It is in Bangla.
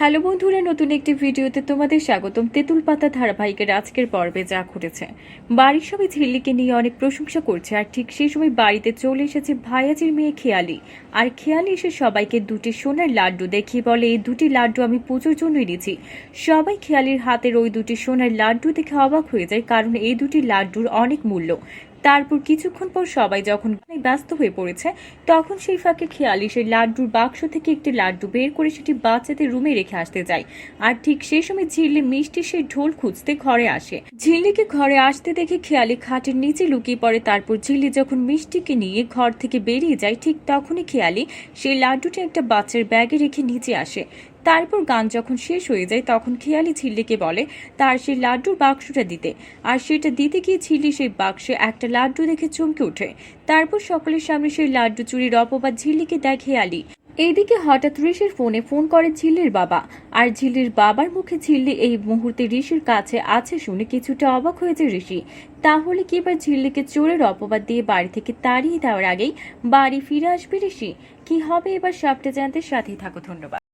হ্যালো বন্ধুরা, নতুন একটি ভিডিওতে তোমাদের স্বাগতম। তেঁতুল পাতা ধারাবাহিকের আজকের পর্বে যা ঘটেছে। বাড়ির সবাই ঝিল্লিকে নিয়ে অনেক প্রশংসা করছে, আর ঠিক সেই সময় বাড়িতে চলে এসেছে ভাইয়াজির মেয়ে খেয়ালি। আর খেয়ালি এসে সবাইকে দুটি সোনার লাড্ডু দেখিয়ে বলে, এই দুটি লাড্ডু আমি পুজোর জন্য এনেছি। সবাই খেয়ালির হাতের ওই দুটি সোনার লাড্ডু দেখে অবাক হয়ে যায়, কারণ এই দুটি লাড্ডুর অনেক মূল্য। তারপর কিছুক্ষণ পর সবাই যখন ব্যস্ত হয়ে পড়েছে, তখন সেই ফাঁকে খেয়ালি সেই লাড্ডুর বাক্স থেকে একটি লাড্ডু বের করে সেটি বাচ্চাদের রুমে রেখে আসতে যায়। আর ঠিক সেই সময় ঝিল্লি মিষ্টি সেই ঢোল খুঁজতে ঘরে আসে। ঝিল্লিকে ঘরে আসতে দেখে খেয়ালি খাটের নিচে লুকিয়ে পড়ে। তারপর ঝিল্লি যখন মিষ্টিকে নিয়ে ঘর থেকে বেরিয়ে যায়, ঠিক তখনই খেয়ালি সেই লাড্ডুটি একটা বাচ্চার ব্যাগে রেখে নিচে আসে। তারপর গান যখন শেষ হয়ে যায়, তখন খেয়ালি ছিল্লিকে বলে, তার সেই লাড্ডুর বাক্সটা দিতে। আর সেটা দিতে গিয়ে ঝিল্লি সেই বাক্সে একটা লাড্ডু দেখে চমকে ওঠে। তারপর সকলের সামনে সেই লাড্ডু চুরির অপবাদ ঝিল্লিকে দেয় খেয়ালি। এইদিকে হঠাৎ ঋষির ফোনে ফোন করে ঝিল্লির বাবা। আর ঝিল্লির বাবার মুখে ঝিল্লি এই মুহূর্তে ঋষির কাছে আছে শুনে কিছুটা অবাক হয়েছে ঋষি। তাহলে কি এবার ঝিল্লিকে চোরের অপবাদ দিয়ে বাড়ি থেকে তাড়িয়ে দেওয়ার আগেই বাড়ি ফিরে আসবে ঋষি? কি হবে এবার সবটা জানতে সাথেই থাকো, ধন্যবাদ।